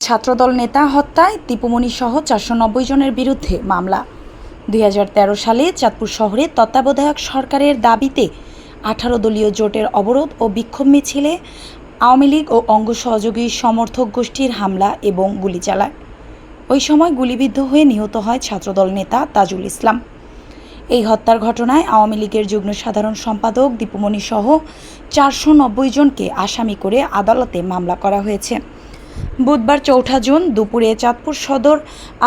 ছাত্রদল নেতা হত্যায় দীপুমণি সহ চারশো নব্বই জনের বিরুদ্ধে মামলা। দুই হাজার তেরো সালে চাঁদপুর শহরে তত্ত্বাবধায়ক সরকারের দাবিতে আঠারো দলীয় জোটের অবরোধ ও বিক্ষোভ মিছিলে আওয়ামী লীগ ও অঙ্গ সহযোগী সমর্থক গোষ্ঠীর হামলা এবং গুলি চালায়। ওই সময় গুলিবিদ্ধ হয়ে নিহত হয় ছাত্রদল নেতা তাজুল ইসলাম। এই হত্যার ঘটনায় আওয়ামী লীগের যুগ্ম সাধারণ সম্পাদক দীপুমণি সহ চারশো নব্বই জনকে আসামি করে আদালতে মামলা করা হয়েছে। বুধবার চৌঠা জুন দুপুরে চাঁদপুর সদর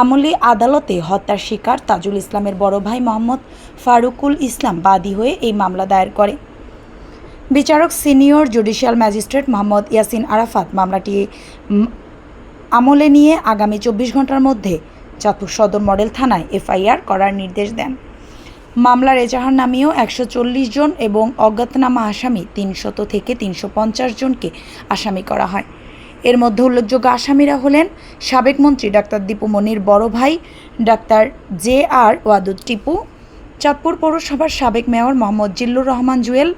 আমলি আদালতে হত্যার শিকার তাজুল ইসলামের বড় ভাই মোহাম্মদ ফারুকুল ইসলাম বাদী হয়ে এই মামলা দায়ের করে। বিচারক senior judicial magistrate Mohammad Yasin Arafat মামলাটি আমলে নিয়ে আগামী চব্বিশ ঘণ্টার মধ্যে চাঁদপুর সদর মডেল থানায় এফআইআর করার নির্দেশ দেন। মামলার এজাহার নামেও একশো চল্লিশ জন এবং অজ্ঞাতনামা আসামি তিনশত থেকে তিনশো পঞ্চাশ জনকে আসামি করা হয়। এর মধ্যে উল্লেখযোগ্য আসামিরা হলেন সাবেক মন্ত্রী ডাক্তার দীপু মনির বড় ভাই, ডাক্তার জে আর ওয়াদুদ টিপু, চাঁদপুর পৌরসভার সাবেক মেয়র মোহাম্মদ জিল্লুর রহমান জুয়েল,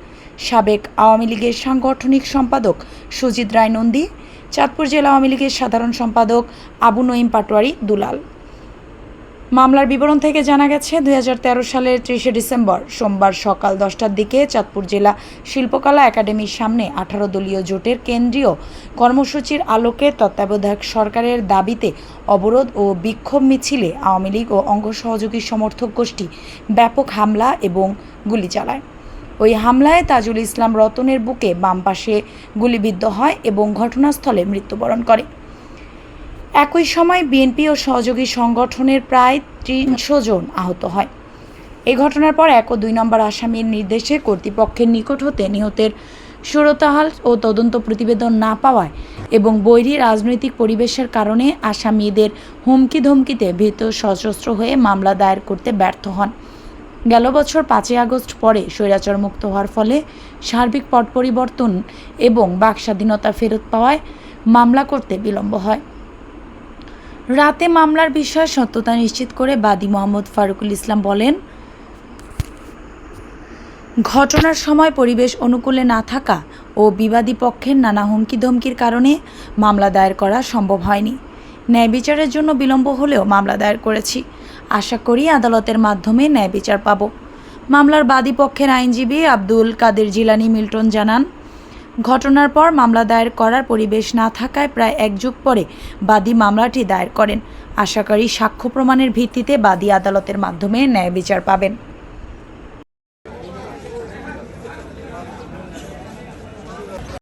সাবেক আওয়ামী লীগের সাংগঠনিক সম্পাদক সুজিত রায় নন্দী চাঁদপুর জেলা আওয়ামী লীগের সাধারণ সম্পাদক আবু নঈম পাটোয়ারি দুলাল। মামলার বিবরণ থেকে জানা গেছে দু হাজার তেরো সালের ত্রিশে ডিসেম্বর সোমবার সকাল দশটার দিকে চাঁদপুর জেলা শিল্পকলা একাডেমির সামনে আঠারো দলীয় জোটের কেন্দ্রীয় কর্মসূচির আলোকে তত্ত্বাবধায়ক সরকারের দাবিতে অবরোধ ও বিক্ষোভ মিছিলে আওয়ামী লীগ ও অঙ্গ সহযোগী সমর্থক গোষ্ঠী ব্যাপক হামলা এবং গুলি চালায়। ওই হামলায় তাজুল ইসলাম রতনের বুকে বাম পাশে গুলিবিদ্ধ হয় এবং ঘটনাস্থলে মৃত্যুবরণ করে। একই সময় বিএনপি ও সহযোগী সংগঠনের প্রায় তিনশো জন আহত হয়। এই ঘটনার পর এক ও দুই নম্বর আসামির নির্দেশে কর্তৃপক্ষের নিকট হতে নিহতের সুরতাহাল ও তদন্ত প্রতিবেদন না পাওয়ায় এবং বৈরী রাজনৈতিক পরিবেশের কারণে আসামিদের হুমকি ধমকিতে ভীত সশস্ত্র হয়ে মামলা দায়ের করতে ব্যর্থ হন। গেল বছর পাঁচই আগস্ট পরে স্বৈরাচার মুক্ত হওয়ার ফলে সার্বিক পট পরিবর্তন এবং বাক স্বাধীনতা ফেরত পাওয়ায় মামলা করতে বিলম্ব হয়। রাতে মামলার বিষয়ে সত্যতা নিশ্চিত করে বাদী মোহাম্মদ ফারুকুল ইসলাম বলেন, ঘটনার সময় পরিবেশ অনুকূলে না থাকা ও বিবাদী পক্ষের নানা হুমকি ধমকির কারণে মামলা দায়ের করা সম্ভব হয়নি। ন্যায় বিচারের জন্য বিলম্ব হলেও মামলা দায়ের করেছি। আশা করি আদালতের মাধ্যমে ন্যায় বিচার পাব। মামলার বাদী পক্ষের আইনজীবী আব্দুল কাদের জিলানি মিল্টন জানান ঘটনার পর মামলা দায়ের করার পরিবেশ না থাকায় প্রায় এক যুগ পরে বাদী মামলাটি দায়ের করেন। আশাকারী সাক্ষ্য প্রমাণের ভিত্তিতে বাদী আদালতের মাধ্যমে ন্যায় বিচার পাবেন।